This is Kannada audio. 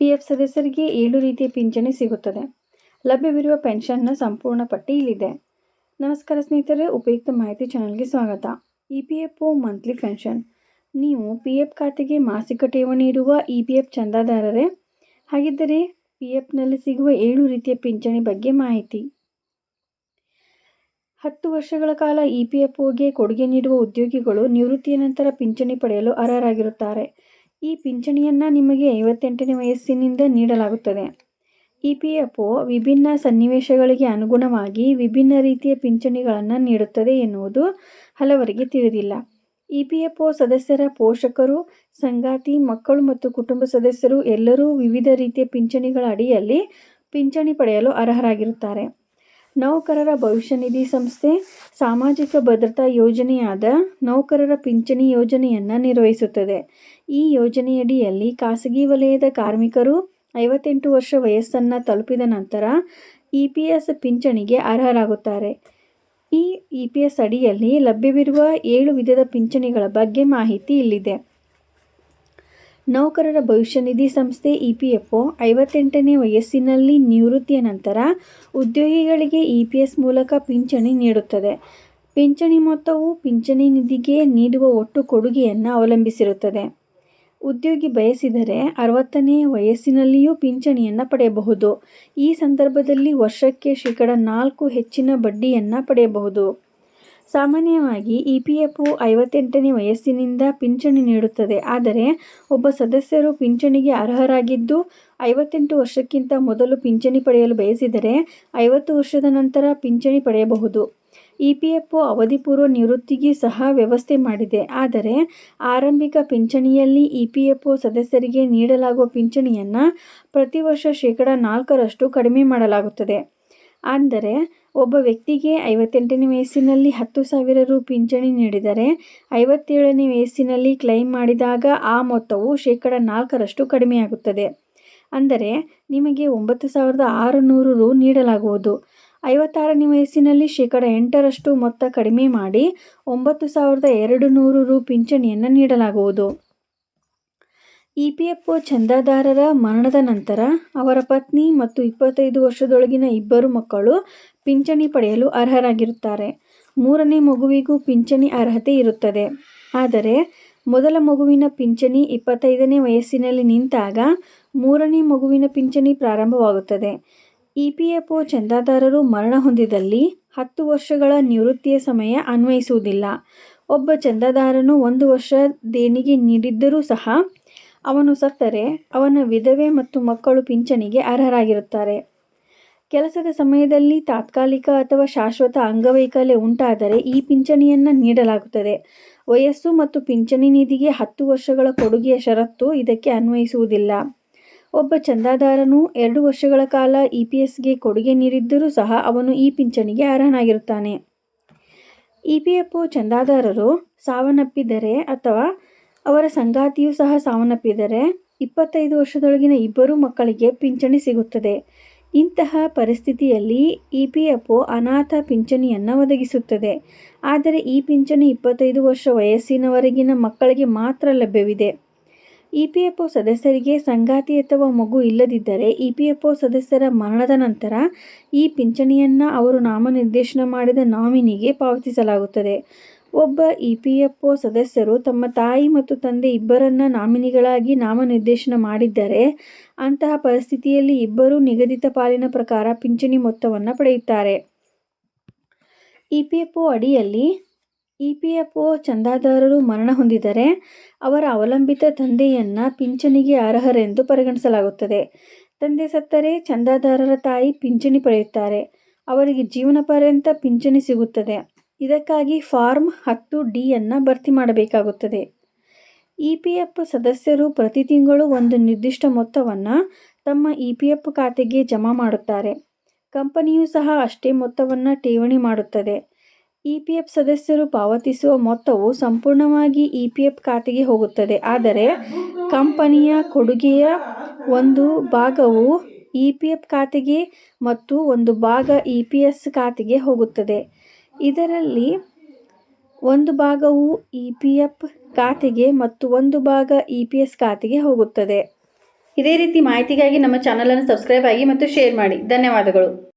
ಪಿ ಎಫ್ ಸದಸ್ಯರಿಗೆ ಏಳು ರೀತಿಯ ಪಿಂಚಣಿ ಸಿಗುತ್ತದೆ. ಲಭ್ಯವಿರುವ ಪೆನ್ಷನ್ನ ಸಂಪೂರ್ಣ ಪಟ್ಟಿ ಇಲ್ಲಿದೆ. ನಮಸ್ಕಾರ ಸ್ನೇಹಿತರೆ, ಉಪಯುಕ್ತ ಮಾಹಿತಿ ಚಾನಲ್ಗೆ ಸ್ವಾಗತ. E P F O monthly pension. ನೀವು ಪಿ ಎಫ್ ಖಾತೆಗೆ ಮಾಸಿಕ ಠೇವಣಿ ಇಡುವ ಇ ಪಿ ಎಫ್ ಚಂದಾದಾರರೇ? ಹಾಗಿದ್ದರೆ ಪಿ ಎಫ್ನಲ್ಲಿ ಸಿಗುವ ಏಳು ರೀತಿಯ ಪಿಂಚಣಿ ಬಗ್ಗೆ ಮಾಹಿತಿ. ಹತ್ತು ವರ್ಷಗಳ ಕಾಲ ಇ ಪಿ ಎಫ್ ಒಗೆ ಕೊಡುಗೆ ನೀಡುವ ಉದ್ಯೋಗಿಗಳು ನಿವೃತ್ತಿಯ ನಂತರ ಪಿಂಚಣಿ ಪಡೆಯಲು ಅರ್ಹರಾಗಿರುತ್ತಾರೆ. ಈ ಪಿಂಚಣಿಯನ್ನು ನಿಮಗೆ ಐವತ್ತೆಂಟನೇ ವಯಸ್ಸಿನಿಂದ ನೀಡಲಾಗುತ್ತದೆ. ಇ ಪಿ ಎಫ್ ಒ ವಿಭಿನ್ನ ಸನ್ನಿವೇಶಗಳಿಗೆ ಅನುಗುಣವಾಗಿ ವಿಭಿನ್ನ ರೀತಿಯ ಪಿಂಚಣಿಗಳನ್ನು ನೀಡುತ್ತದೆ ಎನ್ನುವುದು ಹಲವರಿಗೆ ತಿಳಿದಿಲ್ಲ. ಇ ಪಿ ಎಫ್ ಒ ಸದಸ್ಯರ ಪೋಷಕರು, ಸಂಗಾತಿ, ಮಕ್ಕಳು ಮತ್ತು ಕುಟುಂಬ ಸದಸ್ಯರು ಎಲ್ಲರೂ ವಿವಿಧ ರೀತಿಯ ಪಿಂಚಣಿಗಳ ಅಡಿಯಲ್ಲಿ ಪಿಂಚಣಿ ಪಡೆಯಲು ಅರ್ಹರಾಗಿರುತ್ತಾರೆ. ನೌಕರರ ಭವಿಷ್ಯ ನಿಧಿ ಸಂಸ್ಥೆ ಸಾಮಾಜಿಕ ಭದ್ರತಾ ಯೋಜನೆಯಾದ ನೌಕರರ ಪಿಂಚಣಿ ಯೋಜನೆಯನ್ನು ನಿರ್ವಹಿಸುತ್ತದೆ. ಈ ಯೋಜನೆಯಡಿಯಲ್ಲಿ ಖಾಸಗಿ ವಲಯದ ಕಾರ್ಮಿಕರು ಐವತ್ತೆಂಟು ವರ್ಷ ವಯಸ್ಸನ್ನು ತಲುಪಿದ ನಂತರ ಇ ಪಿ ಎಸ್ ಪಿಂಚಣಿಗೆ ಅರ್ಹರಾಗುತ್ತಾರೆ. ಈ ಇ ಪಿ ಎಸ್ ಅಡಿಯಲ್ಲಿ ಲಭ್ಯವಿರುವ ಏಳು ವಿಧದ ಪಿಂಚಣಿಗಳ ಬಗ್ಗೆ ಮಾಹಿತಿ ಇಲ್ಲಿದೆ. ನೌಕರರ ಭವಿಷ್ಯ ನಿಧಿ ಸಂಸ್ಥೆ ಇ ಪಿ ಎಫ್ ಒ ಐವತ್ತೆಂಟನೇ ವಯಸ್ಸಿನಲ್ಲಿ ನಿವೃತ್ತಿಯ ನಂತರ ಉದ್ಯೋಗಿಗಳಿಗೆ ಇ ಪಿ ಎಸ್ ಮೂಲಕ ಪಿಂಚಣಿ ನೀಡುತ್ತದೆ. ಪಿಂಚಣಿ ಮೊತ್ತವು ಪಿಂಚಣಿ ನಿಧಿಗೆ ನೀಡುವ ಒಟ್ಟು ಕೊಡುಗೆಯನ್ನು ಅವಲಂಬಿಸಿರುತ್ತದೆ. ಉದ್ಯೋಗಿ ಬಯಸಿದರೆ ಅರವತ್ತನೇ ವಯಸ್ಸಿನಲ್ಲಿಯೂ ಪಿಂಚಣಿಯನ್ನು ಪಡೆಯಬಹುದು. ಈ ಸಂದರ್ಭದಲ್ಲಿ ವರ್ಷಕ್ಕೆ ಶೇಕಡ ನಾಲ್ಕು ಹೆಚ್ಚಿನ ಬಡ್ಡಿಯನ್ನು ಪಡೆಯಬಹುದು. ಸಾಮಾನ್ಯವಾಗಿ ಇ ಪಿ ಎಫ್ ಒ ಐವತ್ತೆಂಟನೇ ವಯಸ್ಸಿನಿಂದ ಪಿಂಚಣಿ ನೀಡುತ್ತದೆ. ಆದರೆ, ಒಬ್ಬ ಸದಸ್ಯರು ಪಿಂಚಣಿಗೆ ಅರ್ಹರಾಗಿದ್ದು, ಐವತ್ತೆಂಟು ವರ್ಷಕ್ಕಿಂತ ಮೊದಲು ಪಿಂಚಣಿ ಪಡೆಯಲು ಬಯಸಿದರೆ ಐವತ್ತು ವರ್ಷದ ನಂತರ ಪಿಂಚಣಿ ಪಡೆಯಬಹುದು. ಇ ಪಿ ಎಫ್ ಒ ಅವಧಿಪೂರ್ವ ನಿವೃತ್ತಿಗೆ ಸಹ ವ್ಯವಸ್ಥೆ ಮಾಡಿದೆ. ಆದರೆ, ಆರಂಭಿಕ ಪಿಂಚಣಿಯಲ್ಲಿ ಇ ಪಿ ಎಫ್ ಒ ಸದಸ್ಯರಿಗೆ ನೀಡಲಾಗುವ ಪಿಂಚಣಿಯನ್ನು ಪ್ರತಿ ವರ್ಷ ಶೇಕಡ ನಾಲ್ಕರಷ್ಟು ಕಡಿಮೆ ಮಾಡಲಾಗುತ್ತದೆ. ಅಂದರೆ ಒಬ್ಬ ವ್ಯಕ್ತಿಗೆ ಐವತ್ತೆಂಟನೇ ವಯಸ್ಸಿನಲ್ಲಿ ಹತ್ತು ಸಾವಿರ ರು ಪಿಂಚಣಿ ನೀಡಿದರೆ ಐವತ್ತೇಳನೇ ವಯಸ್ಸಿನಲ್ಲಿ ಕ್ಲೈಮ್ ಮಾಡಿದಾಗ ಆ ಮೊತ್ತವು ಶೇಕಡ ನಾಲ್ಕರಷ್ಟು ಕಡಿಮೆಯಾಗುತ್ತದೆ. ಅಂದರೆ ನಿಮಗೆ ಒಂಬತ್ತು ಸಾವಿರದ ಆರುನೂರು ರು ನೀಡಲಾಗುವುದು. ಐವತ್ತಾರನೇ ವಯಸ್ಸಿನಲ್ಲಿ ಶೇಕಡ ಎಂಟರಷ್ಟು ಮೊತ್ತ ಕಡಿಮೆ ಮಾಡಿ ಒಂಬತ್ತು ಸಾವಿರದ ಎರಡು ನೂರು ರು ಪಿಂಚಣಿಯನ್ನು ನೀಡಲಾಗುವುದು. ಇ ಪಿ ಎಫ್ ಒ ಚಂದಾದಾರರ ಮರಣದ ನಂತರ ಅವರ ಪತ್ನಿ ಮತ್ತು ಇಪ್ಪತ್ತೈದು ವರ್ಷದೊಳಗಿನ ಇಬ್ಬರು ಮಕ್ಕಳು ಪಿಂಚಣಿ ಪಡೆಯಲು ಅರ್ಹರಾಗಿರುತ್ತಾರೆ. ಮೂರನೇ ಮಗುವಿಗೂ ಪಿಂಚಣಿ ಅರ್ಹತೆ ಇರುತ್ತದೆ. ಆದರೆ, ಮೊದಲ ಮಗುವಿನ ಪಿಂಚಣಿ ಇಪ್ಪತ್ತೈದನೇ ವಯಸ್ಸಿನಲ್ಲಿ ನಿಂತಾಗ ಮೂರನೇ ಮಗುವಿನ ಪಿಂಚಣಿ ಪ್ರಾರಂಭವಾಗುತ್ತದೆ. ಇ ಪಿ ಎಫ್ ಒ ಚಂದಾದಾರರು ಮರಣ ಹೊಂದಿದಲ್ಲಿ ಹತ್ತು ವರ್ಷಗಳ ನಿವೃತ್ತಿಯ ಸಮಯ ಅನ್ವಯಿಸುವುದಿಲ್ಲ. ಒಬ್ಬ ಚಂದಾದಾರನು ಒಂದು ವರ್ಷ ದೇಣಿಗೆ ನೀಡಿದ್ದರೂ ಸಹ ಅವನು ಸತ್ತರೆ ಅವನ ವಿಧವೆ ಮತ್ತು ಮಕ್ಕಳು ಪಿಂಚಣಿಗೆ ಅರ್ಹರಾಗಿರುತ್ತಾರೆ. ಕೆಲಸದ ಸಮಯದಲ್ಲಿ ತಾತ್ಕಾಲಿಕ ಅಥವಾ ಶಾಶ್ವತ ಅಂಗವೈಕಲ್ಯ ಉಂಟಾದರೆ ಈ ಪಿಂಚಣಿಯನ್ನು ನೀಡಲಾಗುತ್ತದೆ. ವಯಸ್ಸು ಮತ್ತು ಪಿಂಚಣಿ ನಿಧಿಗೆ ಹತ್ತು ವರ್ಷಗಳ ಕೊಡುಗೆಯ ಷರತ್ತು ಇದಕ್ಕೆ ಅನ್ವಯಿಸುವುದಿಲ್ಲ. ಒಬ್ಬ ಚಂದಾದಾರನು ಎರಡು ವರ್ಷಗಳ ಕಾಲ ಇ ಪಿ ಎಸ್ಗೆ ಕೊಡುಗೆ ನೀಡಿದ್ದರೂ ಸಹ ಅವನು ಈ ಪಿಂಚಣಿಗೆ ಅರ್ಹನಾಗಿರುತ್ತಾನೆ. ಇ ಪಿ ಎಫ್ ಒ ಚಂದಾದಾರರು ಸಾವನ್ನಪ್ಪಿದರೆ ಅಥವಾ ಅವರ ಸಂಗಾತಿಯೂ ಸಹ ಸಾವನ್ನಪ್ಪಿದರೆ ಇಪ್ಪತ್ತೈದು ವರ್ಷದೊಳಗಿನ ಇಬ್ಬರು ಮಕ್ಕಳಿಗೆ ಪಿಂಚಣಿ ಸಿಗುತ್ತದೆ. ಇಂತಹ ಪರಿಸ್ಥಿತಿಯಲ್ಲಿ ಇ ಪಿ ಎಫ್ ಒ ಅನಾಥ ಪಿಂಚಣಿಯನ್ನು ಒದಗಿಸುತ್ತದೆ. ಆದರೆ ಈ ಪಿಂಚಣಿ ಇಪ್ಪತ್ತೈದು ವರ್ಷ ವಯಸ್ಸಿನವರೆಗಿನ ಮಕ್ಕಳಿಗೆ ಮಾತ್ರ ಲಭ್ಯವಿದೆ. ಇ ಪಿ ಎಫ್ ಒ ಸದಸ್ಯರಿಗೆ ಸಂಗಾತಿ ಅಥವಾ ಮಗು ಇಲ್ಲದಿದ್ದರೆ ಇ ಪಿ ಎಫ್ ಒ ಸದಸ್ಯರ ಮರಣದ ನಂತರ ಈ ಪಿಂಚಣಿಯನ್ನು ಅವರು ನಾಮನಿರ್ದೇಶನ ಮಾಡಿದ ನಾಮಿನಿಗೆ ಪಾವತಿಸಲಾಗುತ್ತದೆ. ಒಬ್ಬ ಇ ಪಿ ಎಫ್ ಒ ಸದಸ್ಯರು ತಮ್ಮ ತಾಯಿ ಮತ್ತು ತಂದೆ ಇಬ್ಬರನ್ನ ನಾಮಿನಿಗಳಾಗಿ ನಾಮನಿರ್ದೇಶನ ಮಾಡಿದ್ದರೆ. ಅಂತಹ ಪರಿಸ್ಥಿತಿಯಲ್ಲಿ ಇಬ್ಬರೂ ನಿಗದಿತ ಪಾಲಿನ ಪ್ರಕಾರ ಪಿಂಚಣಿ ಮೊತ್ತವನ್ನು ಪಡೆಯುತ್ತಾರೆ. ಇ ಪಿ ಎಫ್ ಒ ಅಡಿಯಲ್ಲಿ ಇ ಪಿ ಎಫ್ ಒ ಚಂದಾದಾರರು ಮರಣ ಹೊಂದಿದರೆ ಅವರ ಅವಲಂಬಿತ ತಂದೆಯನ್ನು ಪಿಂಚಣಿಗೆ ಅರ್ಹರೆಂದು ಪರಿಗಣಿಸಲಾಗುತ್ತದೆ. ತಂದೆ ಸತ್ತರೆ ಚಂದಾದಾರರ ತಾಯಿ ಪಿಂಚಣಿ ಪಡೆಯುತ್ತಾರೆ. ಅವರಿಗೆ ಜೀವನ ಪರ್ಯಂತ ಪಿಂಚಣಿ ಸಿಗುತ್ತದೆ. ಇದಕ್ಕಾಗಿ ಫಾರ್ಮ್ ಹತ್ತು ಡಿಯನ್ನು ಭರ್ತಿ ಮಾಡಬೇಕಾಗುತ್ತದೆ. ಇ ಪಿ ಎಫ್ ಸದಸ್ಯರು ಪ್ರತಿ ತಿಂಗಳು ಒಂದು ನಿರ್ದಿಷ್ಟ ಮೊತ್ತವನ್ನು ತಮ್ಮ ಇ ಪಿ ಎಫ್ ಖಾತೆಗೆ ಜಮಾ ಮಾಡುತ್ತಾರೆ. ಕಂಪನಿಯೂ ಸಹ ಅಷ್ಟೇ ಮೊತ್ತವನ್ನು ಠೇವಣಿ ಮಾಡುತ್ತದೆ. ಇ ಪಿ ಎಫ್ ಸದಸ್ಯರು ಪಾವತಿಸುವ ಮೊತ್ತವು ಸಂಪೂರ್ಣವಾಗಿ ಇ ಪಿ ಎಫ್ ಖಾತೆಗೆ ಹೋಗುತ್ತದೆ. ಆದರೆ ಕಂಪನಿಯ ಕೊಡುಗೆಯ ಒಂದು ಭಾಗವು ಇ ಪಿ ಎಫ್ ಖಾತೆಗೆ ಮತ್ತು ಒಂದು ಭಾಗ ಇ ಪಿ ಎಸ್ ಖಾತೆಗೆ ಹೋಗುತ್ತದೆ. ಇದರಲ್ಲಿ ಒಂದು ಭಾಗವು ಇ ಪಿ ಎಫ್ ಖಾತೆಗೆ ಮತ್ತು ಒಂದು ಭಾಗ ಇ ಪಿ ಎಸ್ ಖಾತೆಗೆ ಹೋಗುತ್ತದೆ. ಇದೇ ರೀತಿ ಮಾಹಿತಿಗಾಗಿ ನಮ್ಮ ಚಾನಲನ್ನು ಸಬ್ಸ್ಕ್ರೈಬ್ ಆಗಿ ಮತ್ತು ಶೇರ್ ಮಾಡಿ. ಧನ್ಯವಾದಗಳು.